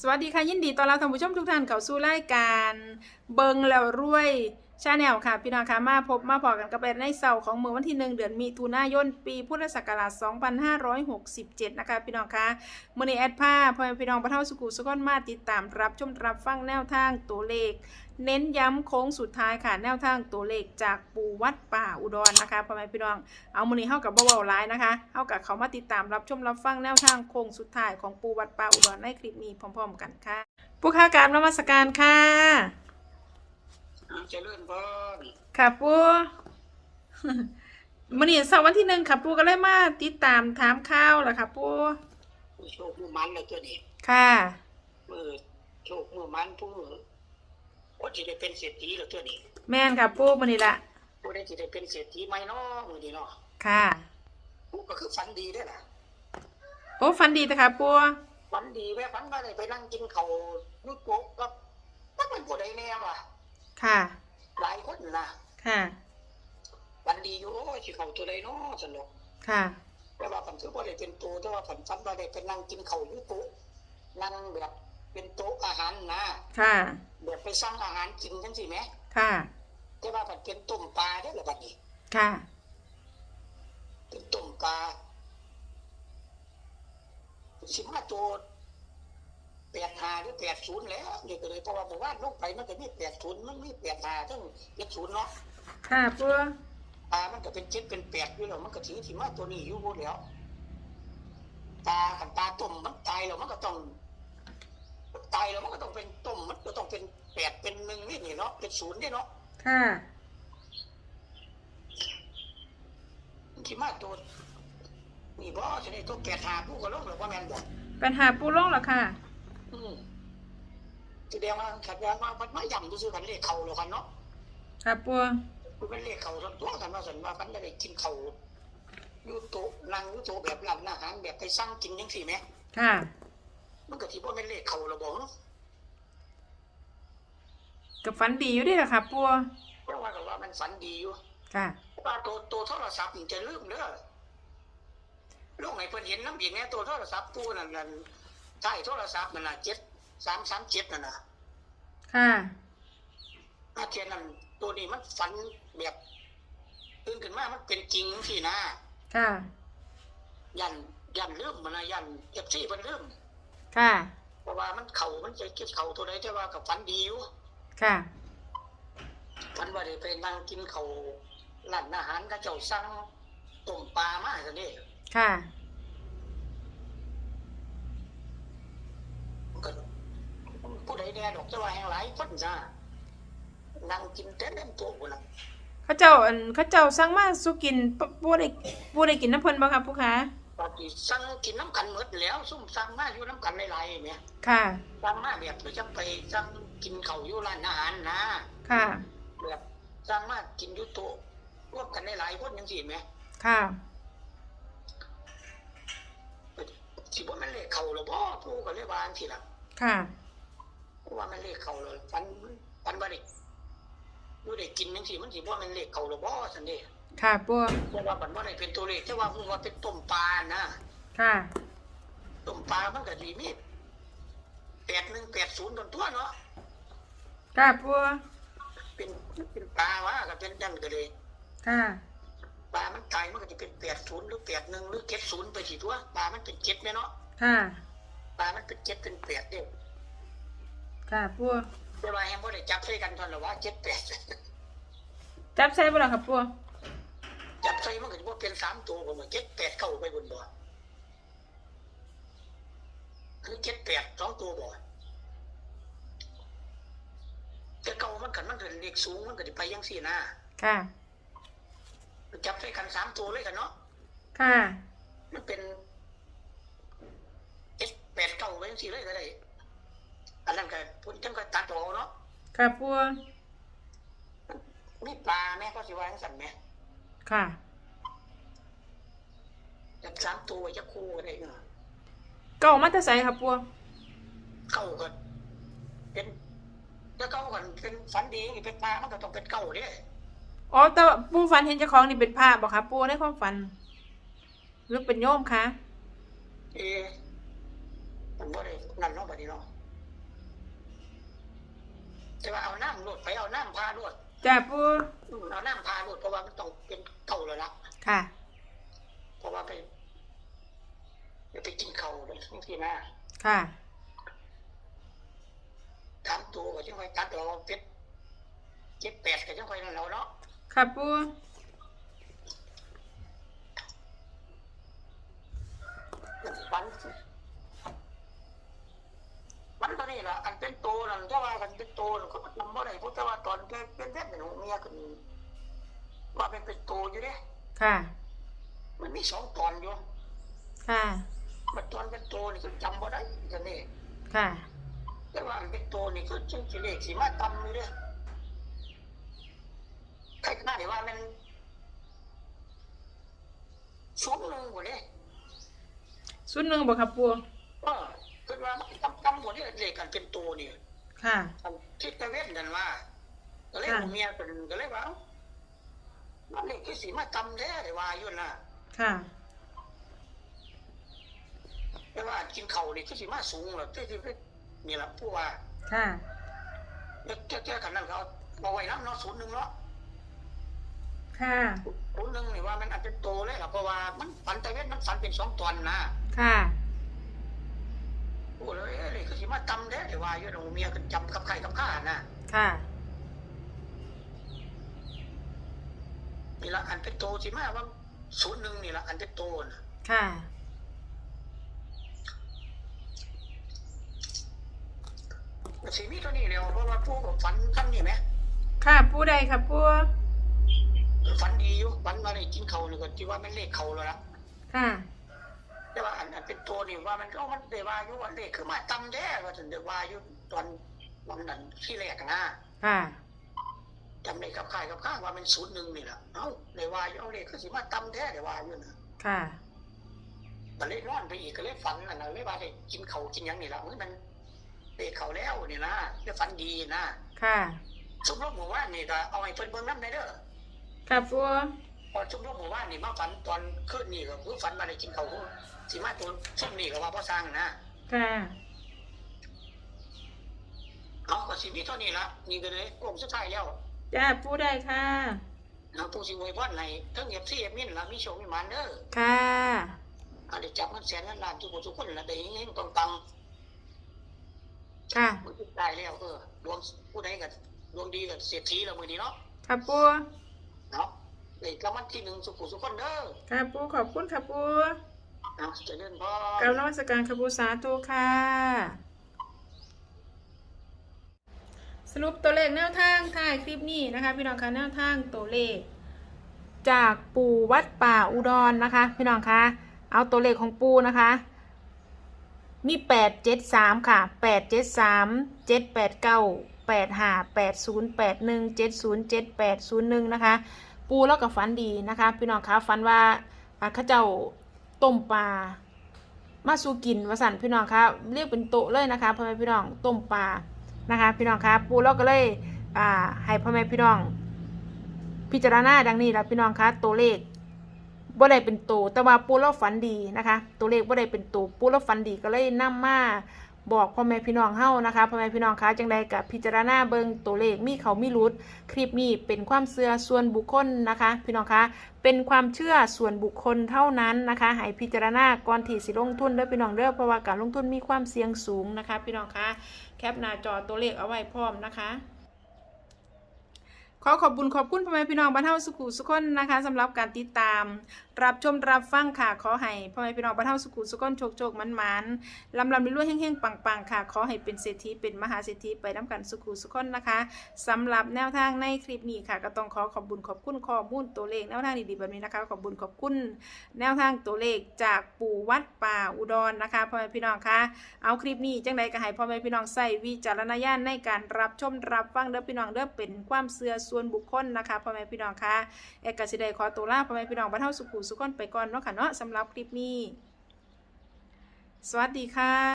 สวัสดีค่ะยินดีต้อนรับท่านผู้ชมทุกท่านเข้าสู่รายการเบิงแล้วรวย ชาแนลค่ะ พี่น้องค่ะมาพบมาพอกันกับในเสาร์ของมือวันที่หนึ่งเดือนมิถุนายน ปีพุทธศักราช 2567 นะคะ พี่น้องค่ะมื่อนี้แอดผ้าพอแม่พี่น้องประเทศสุขุสุขนมาติดตามรับชมรับฟังแนวทางตัวเลข เน้นย้ำโค้งสุดท้ายค่ะ แนวทางตัวเลขจากปูวัดป่าอุดรนะคะพ่อแม่พี่น้องเอามือนี้เข้ากับเบาๆไลน์นะคะเข้ากับเขามาติดตามรับชมรับฟังแนวทางโค้งสุดท้ายของปูวัดป่าอุดรในคลิปนี้พร้อม ๆ กันค่ะผู้ค้าการนมัสการค่ะ อ่าเจริญพรค่ะปูมื่อนี้เสาร์วันที่หนึ่งค่ะปูก็เลยมาติดตามถามข่าวแหละค่ะปูผู้โชคมือมันแล้วตัวนี้ค่ะมือโชคมือมันผู้คนที่ได้เป็นเศรษฐีแล้วตัวนี้แม่นค่ะปูมื่อนี้ละผู้ได้ที่ได้เป็นเศรษฐีไม่น้อมือนี้เนาะค่ะผู้ก็คือฝันดีได้อล่ะโอ้ฟันดีแต่ค่ะปูฝันดีแม่ฝันว่าได้ไปนั่งกินเขาวนุดโป๊กก็ตักเป็นผู้ใดแน่ว่ะ ค่ะ หลายคนนะค่ะฝันดีอยู่โอ้ยสิเขาตัวใดเนาะสนุกค่ะแต่ว่าฝันคือว่าได้เป็นตัวแต่ว่าฝันฝันว่าได้ไปนั่งกินเขาวนุดโป๊กนั่งแบบเป็นโต๊ะอาหารนะค่ะ แบบไปสั่งอาหารกินจังสิแหมค่ะ แต่ว่ามันเป็นต้มปลาได้อละบัดนี้ ค่ะ เป็นต้มปลาสิมาตัวแปดหาหรือแปดศูนย์แล้วเดี๋ยวก็เลยเพราะว่าบอกว่าลงไปมันก็มีแปดศูนย์มันมีแปดหาทั้งเจ็ดศูนย์เนาะค่ะปูปลามันก็เป็นเจ็ดเป็นแปดอยู่แล้วมันก็ถือที่มาตัวนี้อยู่หมดแล้วปลากับปลาต้มมันตายแล้วมันก็ต้องตายแล้วมันก็ต้องเป็นต้มมันก็ต้องเป็นแปดเป็นหนึ่งนี่นี่เนาะเป็นศูนย์นี่เนาะค่ะที่มาตัวนี่บ่ชนิดตัวแปดหาผู้ก็ลงหรือว่าแม่นบ่ปัญหาปูลงเหรอค่ะ อืมแสดงว่าขัดแย้งว่ามันไม่ย่ำดูซื้อกันเลขเขาหรอกกันเนาะค่ะปูคือเป็นเลขเขาส่วนตัวกันว่าสันว่ามันไม่ได้กินเขาอยู่โต๊ะนั่งอยู่โต๊ะแบบร้านอาหารแบบไปสั่งกินยังสี่ไหมค่ะมันก็ที่ว่าเป็นเลขเขาหรอบอกกับฟันดีอยู่เด้วยเหรอค่ะปูเพราะว่ากันว่ามันฝันดีอยู่ค่ะว่าตัวตัวโทรศัพท์มันจะลืมเด้อลูกไหนเพิ่นเห็นน้ำอีกแน่ตัวโทรศัพท์ตู้นั่นนั่น ใช่โทรศัพท์นั่นน่ะเจ็ดสามสามเจ็ดนั่นน่ะค่ะอาเทียนนั่นตัวนี้มันฝันแบบตื่นขึ้นมามันเป็นจริงสินะค่ะยันยันลืมมันนะยันเอฟซีมันลืมค่ะเพราะว่ามันเข่ามันจะคิดเข่าตัวใดแต่ว่ากับฝันดีอยู่ค่ะฝันว่าได้ไปนั่งกินเขาวร้านอาหารก็เจ้าสั่งต้มปลามาสินี่ค่ะ มันก็ผู้ใด แน่ดอกจะว่าแห่งหลายคนจ้านั่งกินเต็มโต๊ะพุ่นน่ะเขาเจ้าอันเขาเจ้าสั่งมาสุกินปปูได้ปูได้กินน้ำเพิ่นบ่ครับผู้ค้าปกติสั่งกินน้ำกันหมดแล้วซุ่มสั่งมาอยู่น้ำกันหลายๆเนี่ยค่ะสั่งมาแบบเดี๋ยวจะไปสั่งกินเขาวอยู่ร้านอาหารนะ ค่ะแบบสั่งมากินอยุโตะร่วมกันได้หลายคนยังสิไหมค่ะสิว่ามันเลขเขาหรือบ่ผู้ก็เลยวาจั่งสิล่ะค่ะเพราะ ว่ามันเลขเขาเลยฟันฟันบ่ได้ดูได้กินยังสิมันสิว่ามันเลขเขาหรือบ่สันเด้ค่ะปูเพราะว่ามันบ่ได้เป็นตัวเลขแต่ว่าฮู้ว่าเป็นต้มปลานะค่ะต้มปลามันก็สิมีแปดหนึ่งแปดศูนย์ต้นตัวเนาะค่ะปูเป็นเป็นปลาวะก็เป็นดันก็เลยค่ะปลามันตายมันก็จะเป็นแปดศูนย์หรือแปดหนึ่งหรือเจ็ดศูนย์ไปสิตัวปลามันเป็นเจ็ดไหมเนาะค่ะปลามันเป็นเจ็ดเป็นแปดเด้ ค่ะปูแต่ว่าแฮมบ่ได้จับใส่กันเท่านั้นว่าเจ็ดแปดจับใส่บ่ล่ะครับปูจับใส่มันก็จะว่าเป็นสามตัวผมว่าเจ็ดแปดเข้าไปบนบ่คือเจ็ดแปดสองตัวบ่แต่เก่ามันกันมันเป็นเลขสูงมันก็จะไปยังสี่หน้าค่ะจับใส่กันสามตัวเลยกันเนาะค่ะ มันเป็นเจ็ดแปดเก้าไปยังสี่เลยก็ได้ อันนั้นก็พุ่นจังก็ตัดออกเนาะค่ะปูมีปลาแม่ก็สิว่าจังสั่นแม่ค่ะจับสามตัวจะคู่อะไรเนาะเก่ามาแต่ใส่ครับปูเก้าก็เป็นถ้าเก้ากันเป็นฝันดีนี่เป็นปลามันก็ต้องเป็นเก้าเด้อ๋อแต่ว่าปูฝันเห็นเจ้าของนี่เป็นพระบ่ครับปูในความฝัน หรือเป็นโยมคะเอะมันบ่ได้นั่นเนาะบัดนี้เนาะ แต่ว่าเอาน้ำรดไปเอาน้ำพารดจ้าปูอืมเอาน้ำพารดเพราะว่ามันต้องเป็นเก่าแล้วล่ะค่ะ เพราะว่าไปไปกินเขาเลยทั้งที่หน้าค่ะตามตัวก็จังไว้ตัดเราเป็ดเจ็ดแปดก็จังไว้นั่นเราเนาะค่ะปู ฝันมันตัวนี้ ล่ะอันเป็นโตนั่นถ้าว่ากันเป็นโตนั่นก็จำบ่ได้เพราะแต่ว่าตอนเป็นเป็นเด็กเนี่ยเมียกันว่าเป็นเป็นโตอยู่เด้ค่ะ มันมีสองตอนอยู่ค่ะมันตอนเป็นโตนี่คือจำบ่ได้กันนี่ค่ะ แต่ว่าอันเป็นโตนี่คือจังสิเลขสิมาตำอยู่เด้ใครน่าได้ว่ามันสูงหนึ่งกว่าเด้สุดหนึ่งบอกค่ะปู เออคือว่ามันตำตำกว่าเด้เลขกันเป็นโตนี่ค่ะ อันทิศตะเวนนั่นว่า ก็เลยค่ะผมเมียเป็นก็เลยว่าเอ้ามันเลขคือสิมาตำแท้ได้ว่าอยู่น่ะค่ะ แต่ว่ากินข้าวนี่คือสิมาสูงแล้วที่ที่นี่ล่ะผู้ว่าค่ะแล้วแก้ๆกันนั่นเขาเอาไว้นำเนาะศูนย์หนึ่งเนาะ ค่ะศูนย์หนึ่งนี่ว่ามันอาจจะโตเลยล่ะเพราะว่ามันฝันตะเวนมันฝันเป็นสองตอนนะค่ะ โอ้เลยเอ้ยคือสิมาตำแท้ได้ว่าอยู่น่ะผมเมียก็จำกับใครกับข้าน่ะค่ะ นี่ล่ะอันเป็นโตสิมาว่าศูนย์หนึ่งนี่ล่ะอันเป็นโตน่ะค่ะสีมีตัวนี้แล้วเพราะว่าผู้ก็ฝันคำนี้ไหมค่ะปูใดค่ะปูฝันดีอยู่ฝันมาได้กินเขานี่ก็ที่ว่ามันเลขเขาแล้วละค่ะ แต่ว่าอันอันเป็นตัวนี่ว่ามันก็มันได้ว่าอยู่ว่าเลขคือมาตำแด้ว่าถึงได้ว่าอยู่ตอนวันนั้นที่แรกนะค่ะจำได้กับค่ายกับข้างว่ามันศูนย์หนึ่งนี่แหละเอ้าได้ว่าอยู่เอาเลขคือสิมาตำแด้ได้ว่าอยู่นะค่ะก็เลยนอนไปอีกก็เลยฝันอันนั้นเลยว่าได้กินเขากินหยังนี่แหละเฮ้ยมันเลขเขาแล้วนี่นะเลยฝันดีนะค่ะสมรบหมู่ว่านนี่ก็เอาไอ้เพิ่นเบิ่งน้ำได้เด้อค่ะปู พอชุมนุมหมู่บ้านนี่มาฝันตอนคืนนี่ก็คือฝันมาได้กินเขาวสิมาตัวชุมนี่ก็ว่าพ่อสร้างนะค่ะ เอาก็สิมีเท่านี้ละนี่ก็เลยโค้งสุดท้ายแล้วจ้าปูได้ค่ะนางผู้สิอวยพรให้ทั้งเอฟซีเอฟมินละมีโชคมีหมันเด้อค่ะ อันได้จับเงินแสนเงินล้านทุกคนทุกคนละได้เงินตรงตังค่ะมันได้แล้วเออดวงผู้ใดก็ดวงดีก็เศรษฐีละมื้อนี้เนาะ ค่ะปู เนาะ ได้รางวัลที่หนึ่งสุขุสุขคนเด้อค่ะปูขอบคุณค่ะปูเอาเจริญพรกราบนมัสการค่ะปูสาธุค่ะ สรุปตัวเลขแนวทางท้ายคลิปนี้นะคะ พี่น้องคะแนวทางตัวเลข จากปู่วัดป่าอุดรนะคะ พี่น้องคะเอาตัวเลขของปู่นะคะมีแปดเจ็ดสามค่ะแปดเจ็ดสามเจ็ดแปดเก้าแปดห้าแปดศูนย์แปดหนึ่งเจ็ดศูนย์เจ็ดแปดศูนย์หนึ่งนะคะ ปูแล้วก็ฝันดีนะคะพี่น้องคะฝันว่าข้าเจ้าต้มปลามาสูกินวสันพี่น้องคะเรียกเป็นโต๊ะเลยนะคะพ่อแม่พี่น้องต้มปลานะคะ พี่น้องคะปูแล้วก็เลยอ่าให้พ่อแม่พี่น้อง พิจารณาดังนี้ล้วพี่น้องคะตัวเลขบ่ได้เป็นตัวแต่ว่าปูแล้วฝันดีนะคะ ตัวเลขบ่ได้เป็นตัวปูแล้วฝันดีก็เลยนำมา บอกพ่อแม่พี่น้องเฮานะคะพ่อแม่พี่น้องคะจังใดกับพิจารณาเบิงตัวเลขมีเขามีรุดคลิปนี้เป็นความเชื่อส่วนบุคคลนะคะ พี่น้องคะเป็นความเชื่อส่วนบุคคลเท่านั้นนะคะให้พิจารณาก่อนที่สิลงทุนเด้อพี่น้องเด้อเพราะว่าการลงทุนมีความเสี่ยงสูงนะคะ พี่น้องคะแคปหน้าจอตัวเลขเอาไว้พร้อมนะคะขอขอบคุญขอบคุณพ่อแม่พี่น้องบ้านเฮาสุขุสุขคนนะคะสำหรับการติดตาม รับชมรับฟังค่ะ ขอให้พ่อแม่พี่น้องบ้านเฮาสุขุสุขคนโชคโชคมันมันลำลำรวยๆเฮงๆปังๆค่ะ ขอให้เป็นเศรษฐีเป็นมหาเศรษฐีไปน้ำกันสุขุสุขคนนะคะสำหรับแนวทางในคลิปนี้ค่ะ ก็ต้องขอขอบุญขอบคุณข้อมูลตัวเลขแนวทางดีๆแบบนี้นะคะ ขอบุญขอบคุณแนวทางตัวเลขจากปู่วัดป่าอุดรนะคะพ่อแม่พี่น้องคะเอาคลิปนี้จังใดก็ให้พ่อแม่พี่น้องใส่วิจารณญาณในการรับชมรับฟังเด้อพี่น้องเด้อเป็นความเชื่อส่วนบุคคลนะคะพ่อแม่พี่น้องคะเอกสิได้ขอตัวลาพ่อแม่พี่น้องบ้านเฮาสุขุสุขคนไปก่อนเนาะค่ะเนาะสำหรับคลิปนี้ สวัสดีค่ะ